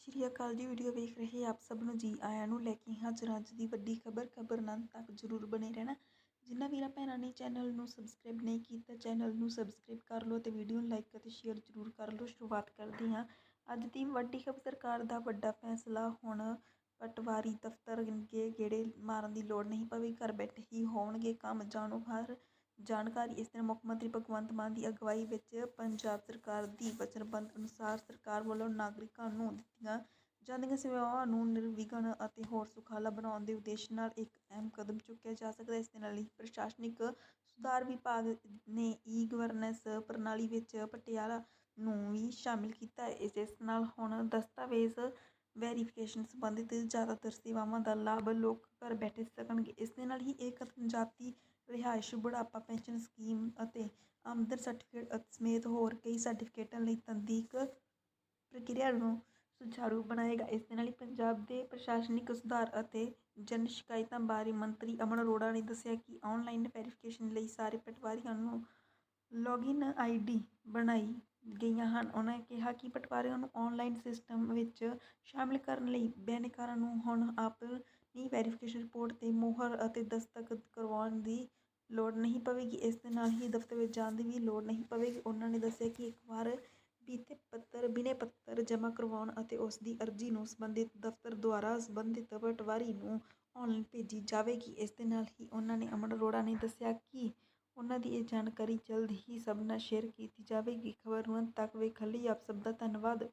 ਸ਼੍ਰੀ ਅਕਾਲ ਜੀ, ਵੀਡੀਓ ਵੇਖ ਰਹੇ ਆਪ ਸਭ ਨੂੰ ਜੀ ਆਇਆਂ ਨੂੰ ਲੈ ਕੇ ਹਾਜ਼ਰ ਹਾਂ ਅੱਜ ਦੀ ਵੱਡੀ ਖਬਰ ਖਬਰ ਨਾਲ ਤੱਕ ਜ਼ਰੂਰ ਬਣੇ ਰਹਿਣਾ। ਜਿਨ੍ਹਾਂ ਵੀਰਾਂ ਭੈਣਾਂ ਨੇ ਚੈਨਲ ਨੂੰ ਸਬਸਕ੍ਰਾਈਬ ਨਹੀਂ ਕੀਤਾ, ਚੈਨਲ ਨੂੰ ਸਬਸਕ੍ਰਾਈਬ ਕਰ ਲਓ ਤੇ ਵੀਡੀਓ ਨੂੰ ਲਾਈਕ ਅਤੇ ਸ਼ੇਅਰ ਜ਼ਰੂਰ ਕਰ ਲਓ। ਸ਼ੁਰੂਆਤ ਕਰਦੇ ਹਾਂ। ਅੱਜ ਦੀ ਵੱਡੀ ਖਬਰ, ਸਰਕਾਰ ਦਾ ਵੱਡਾ ਫੈਸਲਾ ਹੁਣ ਪਟਵਾਰੀ ਦਫ਼ਤਰ ਗੇੜੇ ਮਾਰਨ ਦੀ ਲੋੜ ਨਹੀਂ ਪਵੇਗੀ ਘਰ ਬੈਠੇ ਹੀ ਹੋਣਗੇ, ਕੰਮ ਜਾਣੋ ਹਰ ਜਾਣਕਾਰੀ ਇਸ ਦਿਨ ਮੁੱਖ ਮੰਤਰੀ ਭਗਵੰਤ ਮਾਨ ਦੀ ਅਗਵਾਈ ਵਿੱਚ ਪੰਜਾਬ ਸਰਕਾਰ ਦੀ ਵਚਨਬੱਧ ਅਨੁਸਾਰ ਸਰਕਾਰ ਵੱਲੋਂ ਨਾਗਰਿਕਾਂ ਨੂੰ ਦਿੱਤੀਆਂ ਜਾਂਦੀਆਂ ਸੇਵਾਵਾਂ ਨੂੰ ਨਿਰਵਿਘਨ ਅਤੇ ਹੋਰ ਸੁਖਾਲਾ ਬਣਾਉਣ ਦੇ ਉਦੇਸ਼ ਨਾਲ ਇੱਕ ਅਹਿਮ ਕਦਮ ਚੁੱਕਿਆ ਜਾ ਸਕਦਾ ਹੈ। ਇਸ ਦੇ ਨਾਲ ਹੀ ਪ੍ਰਸ਼ਾਸਨਿਕ ਸੁਧਾਰ ਵਿਭਾਗ ਨੇ ਈ ਗਵਰਨੈਂਸ ਪ੍ਰਣਾਲੀ ਵਿੱਚ ਪਟਿਆਲਾ ਨੂੰ ਵੀ ਸ਼ਾਮਿਲ ਕੀਤਾ ਹੈ। ਇਸ ਨਾਲ ਹੁਣ ਦਸਤਾਵੇਜ਼ ਵੈਰੀਫਿਕੇਸ਼ਨ ਸੰਬੰਧਿਤ ਜ਼ਿਆਦਾਤਰ ਸੇਵਾਵਾਂ ਦਾ ਲਾਭ ਲੋਕ ਘਰ ਬੈਠੇ ਸਕਣਗੇ। ਇਸ ਦੇ ਨਾਲ ਹੀ ਇਹ ਕਦਮ ਜਾਤੀ ਰਿਹਾਇਸ਼ ਬੁਢਾਪਾ ਪੈਨਸ਼ਨ ਸਕੀਮ ਅਤੇ ਆਮਦਨ ਸਰਟੀਫਿਕੇਟ ਸਮੇਤ ਹੋਰ ਕਈ ਸਰਟੀਫਿਕੇਟਾਂ ਲਈ ਤਨਦੀਕ ਪ੍ਰਕਿਰਿਆ ਨੂੰ ਸੁਚਾਰੂ ਬਣਾਏਗਾ। ਇਸ ਦੇ ਨਾਲ ਹੀ ਪੰਜਾਬ ਦੇ ਪ੍ਰਸ਼ਾਸਨਿਕ ਸੁਧਾਰ ਅਤੇ ਜਨ ਸ਼ਿਕਾਇਤਾਂ ਬਾਰੇ ਮੰਤਰੀ ਅਮਨ ਅਰੋੜਾ ਨੇ ਦੱਸਿਆ ਕਿ ਆਨਲਾਈਨ ਵੈਰੀਫਿਕੇਸ਼ਨ ਲਈ ਸਾਰੇ ਪਟਵਾਰੀਆਂ ਨੂੰ ਲੌਗਇਨ ਆਈਡੀ ਬਣਾਈ ਗਈਆਂ ਹਨ। ਉਹਨਾਂ ਨੇ ਕਿਹਾ ਕਿ ਪਟਵਾਰੀਆਂ ਨੂੰ ਆਨਲਾਈਨ ਸਿਸਟਮ ਵਿੱਚ ਸ਼ਾਮਿਲ ਕਰਨ ਲਈ ਬਿਨੈਕਾਰਾਂ ਨੂੰ ਹੁਣ ਆਪਣੀ ਵੈਰੀਫਿਕੇਸ਼ਨ ਰਿਪੋਰਟ 'ਤੇ ਮੋਹਰ ਅਤੇ ਦਸਤਖਤ ਕਰਵਾਉਣ ਦੀ ਲੋੜ ਨਹੀਂ ਪਵੇਗੀ। ਇਸ ਦੇ ਨਾਲ ਹੀ ਦਫ਼ਤਰ ਵਿੱਚ ਜਾਣ ਦੀ ਵੀ ਲੋੜ ਨਹੀਂ ਪਵੇਗੀ। ਉਹਨਾਂ ਨੇ ਦੱਸਿਆ ਕਿ ਇੱਕ ਵਾਰ ਬੀਤੇ ਪੱਤਰ, ਬਿਨੇ ਪੱਤਰ ਜਮ੍ਹਾਂ ਕਰਵਾਉਣ ਅਤੇ ਉਸ ਦੀ ਅਰਜ਼ੀ ਨੂੰ ਸੰਬੰਧਿਤ ਦਫ਼ਤਰ ਦੁਆਰਾ ਸੰਬੰਧਿਤ ਪਟਵਾਰੀ ਨੂੰ ਆਨਲਾਈਨ ਭੇਜੀ ਜਾਵੇਗੀ। ਇਸ ਦੇ ਨਾਲ ਹੀ ਉਹਨਾਂ ਨੇ ਅਮਨ ਅਰੋੜਾ ਨੇ ਦੱਸਿਆ ਕਿ ਉਹਨਾਂ ਦੀ ਇਹ ਜਾਣਕਾਰੀ ਜਲਦ ਹੀ ਸਭ ਨਾਲ ਸ਼ੇਅਰ ਕੀਤੀ ਜਾਵੇਗੀ। ਖਬਰ ਨੂੰ ਅੰਤ ਤੱਕ ਵੇਖਣ ਲਈ ਆਪ ਸਭ ਦਾ ਧੰਨਵਾਦ।